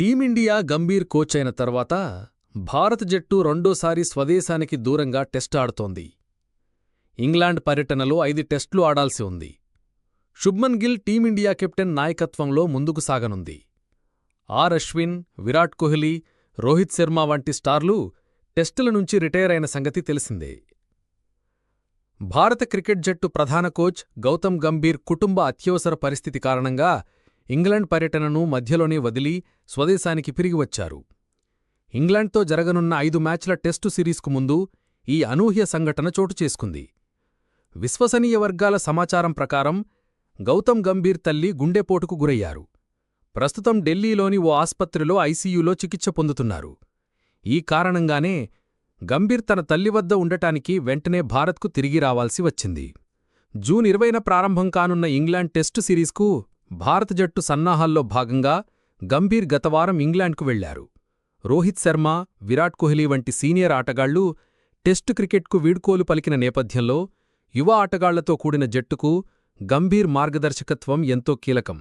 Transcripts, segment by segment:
Team India Gambhir coach అయిన తర్వాత భారత జట్టు రెండోసారి స్వదేశానికి దూరంగా టెస్ట్ ఆడుతోంది. ఇంగ్లాండ్ పర్యటనలో ఐదు టెస్టులు ఆడాల్సి ఉంది. శుభ్మన్ గిల్ టీమిండియా కెప్టెన్ నాయకత్వంలో ముందుకు సాగనుంది. ఆర్ అశ్విన్ విరాట్ కోహ్లీ రోహిత్ శర్మ వంటి స్టార్లు టెస్టుల నుంచి రిటైర్ అయిన సంగతి తెలిసిందే. భారత క్రికెట్ జట్టు ప్రధాన కోచ్ గౌతమ్ గంభీర్ కుటుంబ అత్యవసర పరిస్థితి కారణంగా ఇంగ్లాండ్ పర్యటనను మధ్యలోనే వదిలి స్వదేశానికి పిరిగివచ్చారు ఇంగ్లాండ్తో జరగనున్న ఐదు మ్యాచ్ల టెస్టు సిరీస్కు ముందు ఈ అనూహ్య సంఘటన చోటు చేసుకుంది. విశ్వసనీయ వర్గాల సమాచారం ప్రకారం గౌతమ్ గంభీర్ తల్లి గుండెపోటుకు గురయ్యారు. ప్రస్తుతం ఢిల్లీలోని ఓ ఆస్పత్రిలో ఐసీయూలో చికిత్స పొందుతున్నారు. ఈ కారణంగానే గంభీర్ తన తల్లి వద్ద ఉండటానికి వెంటనే భారత్కు తిరిగి రావాల్సి వచ్చింది. జూన్ ఇరవైన ప్రారంభం కానున్న ఇంగ్లాండ్ టెస్టు సిరీస్కు భారత జట్టు సన్నాహాల్లో భాగంగా గంభీర్ గతవారం ఇంగ్లాండ్కు వెళ్ళారు. రోహిత్ శర్మ విరాట్ కోహ్లీ వంటి సీనియర్ ఆటగాళ్ళు టెస్టు క్రికెట్కు వీడ్కోలు పలికిన నేపథ్యంలో యువ ఆటగాళ్ళతో కూడిన జట్టుకు గంభీర్ మార్గదర్శకత్వం ఎంతో కీలకం.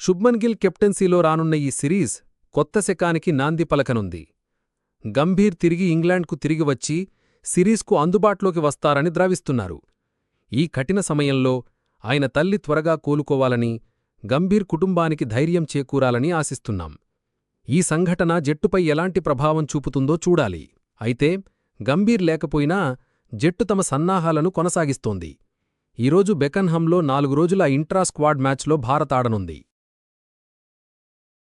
శుభ్మన్ గిల్ కెప్టెన్సీలో రానున్న ఈ సిరీస్ కొత్త శకానికి నాంది పలకనుంది. గంభీర్ తిరిగి ఇంగ్లాండ్కు తిరిగి వచ్చి సిరీస్కు అందుబాటులోకి వస్తారని ద్రావిస్తున్నారు. ఈ కఠిన సమయంలో ఆయన తల్లి త్వరగా కోలుకోవాలని గంభీర్ కుటుంబానికి ధైర్యం చేకూరాలని ఆశిస్తున్నాం. ఈ సంఘటన జట్టుపై ఎలాంటి ప్రభావం చూపుతుందో చూడాలి. అయితే గంభీర్ లేకపోయినా జట్టు తమ సన్నాహాలను కొనసాగిస్తోంది. ఈరోజు బెకన్హంలో నాలుగు రోజుల ఇంట్రా స్క్వాడ్ మ్యాచ్లో భారత్ ఆడనుంది.